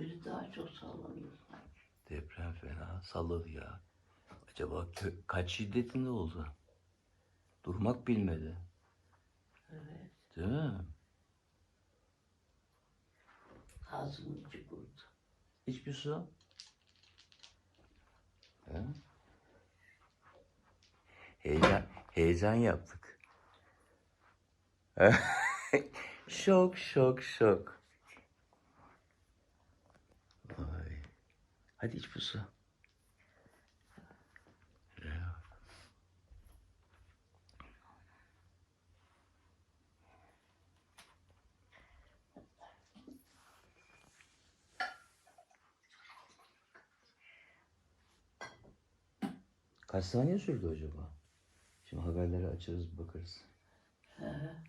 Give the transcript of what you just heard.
Biri daha çok sallanıyor sanki. Deprem fena salladı ya. Acaba kö- kaç şiddetinde oldu? Durmak bilmedi. Evet. Değil mi? Ağzımın içi kurdu. Hiçbir su. He? Heyecan, heyecan yaptık. şok şok şok. Hadi iç bu su. Ya. Kaç saniye sürdü acaba? Şimdi haberleri açarız bakarız. He.